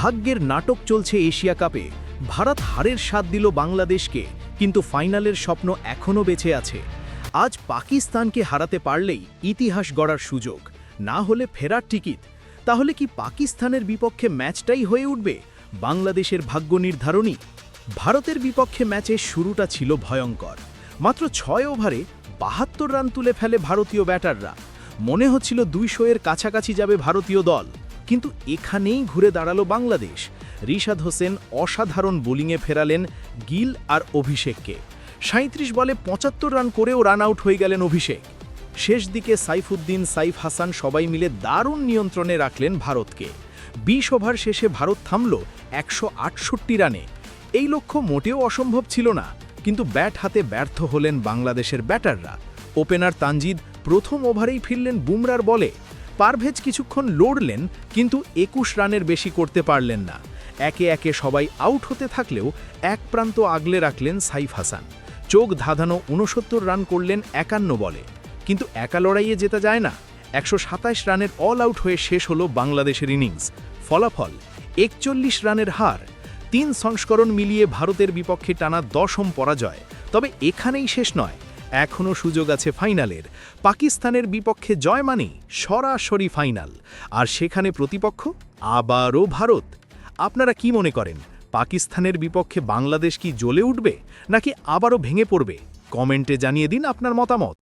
ভাগ্যের নাটক চলছে এশিয়া কাপে। ভারত হারের স্বাদ দিল বাংলাদেশকে, কিন্তু ফাইনালের স্বপ্ন এখনও বেঁচে আছে। আজ পাকিস্তানকে হারাতে পারলেই ইতিহাস গড়ার সুযোগ, না হলে ফেরার টিকিট। তাহলে কি পাকিস্তানের বিপক্ষে ম্যাচটাই হয়ে উঠবে? বাংলাদেশের ভাগ্য নির্ধারণী। ভারতের বিপক্ষে ম্যাচের শুরুটা ছিল ভয়ঙ্কর। মাত্র ছয় ওভারে বাহাত্তর রান তুলে ফেলে ভারতীয় ব্যাটাররা। মনে হচ্ছিল দুইশো এর কাছাকাছি যাবে ভারতীয় দল। কিন্তু এখানেই ঘুরে দাঁড়াল বাংলাদেশ। রিশাদ হোসেন অসাধারণ বোলিংয়ে ফেরালেন গিল আর অভিষেককে। সাঁত্রিশ বলে পঁচাত্তর রান করেও রান আউট হয়ে গেলেন অভিষেক। শেষ দিকে সাইফুদ্দিন, সাইফ হাসান সবাই মিলে দারুণ নিয়ন্ত্রণে রাখলেন ভারতকে। বিশ ওভার শেষে ভারত থামল একশো আটষট্টি রানে। এই লক্ষ্য মোটেও অসম্ভব ছিল না, কিন্তু ব্যাট হাতে ব্যর্থ হলেন বাংলাদেশের ব্যাটাররা। ওপেনার তানজিদ প্রথম ওভারেই ফিরলেন বুমরার বলে। পারভেজ কিছুক্ষণ লড়লেন, কিন্তু একুশ রানের বেশি করতে পারলেন না। একে একে সবাই আউট হতে থাকলেও এক প্রান্ত আগলে রাখলেন সাইফ হাসান। চোখ ধাঁধানো উনসত্তর রান করলেন একান্ন বলে। কিন্তু একা লড়াইয়ে জেতা যায় না। একশো সাতাশ রানের অল আউট হয়ে শেষ হলো বাংলাদেশের ইনিংস। ফলাফল, একচল্লিশ রানের হার। তিন সংস্করণ মিলিয়ে ভারতের বিপক্ষে টানা দশম পরাজয়। তবে এখানেই শেষ নয়। এখনও সুযোগ আছে ফাইনালের। পাকিস্তানের বিপক্ষে জয় মানে সরাসরি ফাইনাল। আর সেখানে প্রতিপক্ষ আবারও ভারত। আপনারা কি মনে করেন, পাকিস্তানের বিপক্ষে বাংলাদেশ কি জ্বলে উঠবে, নাকি আবারও ভেঙে পড়বে? কমেন্টে জানিয়ে দিন আপনার মতামত।